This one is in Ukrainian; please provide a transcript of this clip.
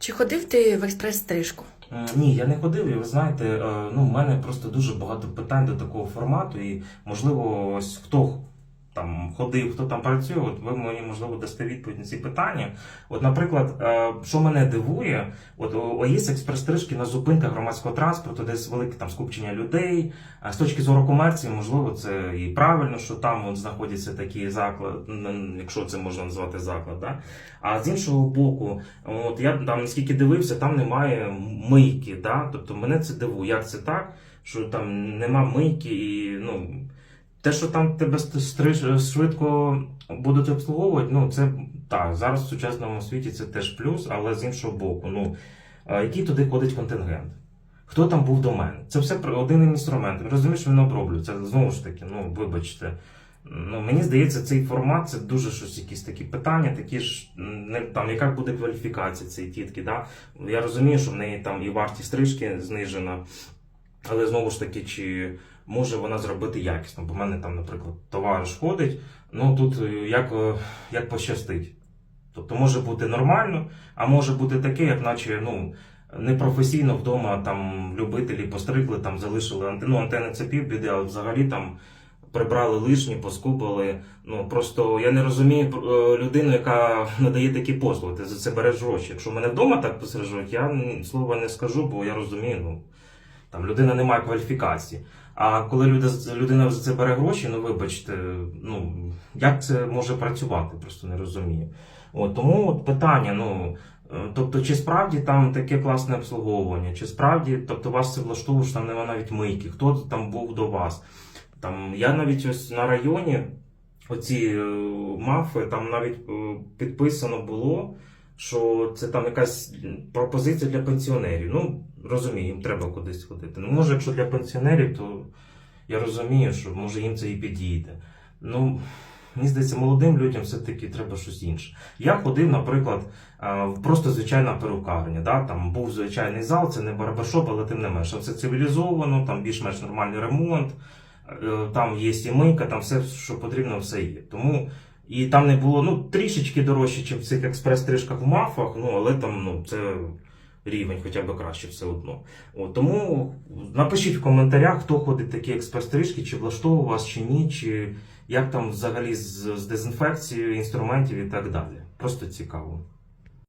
Чи ходив ти в експрес-стрижку? Е, Ні, я не ходив, і ви знаєте, е, ну, в мене просто дуже багато питань до такого формату, і можливо, ось хто там ходив, хто там працює, от ви мені можливо дасте відповідь на ці питання. От, наприклад, е, що мене дивує, от о- є експрес-стрижки на зупинках громадського транспорту, десь велике там скупчення людей. А з точки зору комерції, можливо, це і правильно, що там от, знаходяться такі заклади, якщо це можна назвати заклад. Да? А з іншого боку, от я там наскільки дивився, там немає мийки. Да? Тобто мене це дивує. Як це так? Що там нема мийки і ну. Те, що там тебе стриж швидко будуть обслуговувати, ну це так, зараз в сучасному світі це теж плюс, але з іншого боку, ну який туди ходить контингент? Хто там був до мене? Це все один інструмент. Розумієш, він оброблює. Це знову ж таки, ну вибачте. Ну, мені здається, цей формат це дуже щось, якісь такі питання, такі ж не там, яка буде кваліфікація цієї тітки. Да? Я розумію, що в неї там і вартість стрижки знижена, але знову ж таки, чи може вона зробити якісно? Бо в мене там, наприклад, товариш ходить, ну тут е, як, е, як пощастить. Тобто може бути нормально, а може бути таке, як наче ну, непрофесійно вдома там любителі постригли, там залишили антенну, антени це півбіди, а взагалі там прибрали лишні, поскубали. Ну просто я не розумію е, людину, яка надає такі послуги. Ти за це береш гроші. Якщо мене вдома так пострижуть, я слова не скажу, бо я розумію, ну там людина не має кваліфікації. А коли люди, людина за це бере гроші, ну вибачте, ну як це може працювати, просто не розумію. От, тому от питання, ну. е, Тобто, чи справді там таке класне обслуговування, чи справді, тобто вас це влаштовує, що там немає навіть мийки, хто там був до вас? Там я навіть ось на районі оці е, мафи, там навіть е, підписано було, що це там якась пропозиція для пенсіонерів. Ну, розумію, їм треба кудись ходити. Ну, може, якщо для пенсіонерів, то я розумію, що може їм це і підійде. Ну, мені здається, молодим людям все-таки треба щось інше. Я ходив, наприклад, в просто звичайна перукарня. Да? Там був звичайний зал, це не барбершоп, але тим не менше. Все цивілізовано, там більш-менш нормальний ремонт, е, там є і там все, що потрібно, все є. Тому і там не було ну, трішечки дорожче, ніж в цих експрес-стрижках в мафах, ну, але там ну, це рівень хоча б краще все одно. От, тому напишіть в коментарях, хто ходить такі експрес-стрижки, чи влаштовував вас, чи ні, чи як там взагалі з, з дезінфекцією інструментів і так далі. Просто цікаво.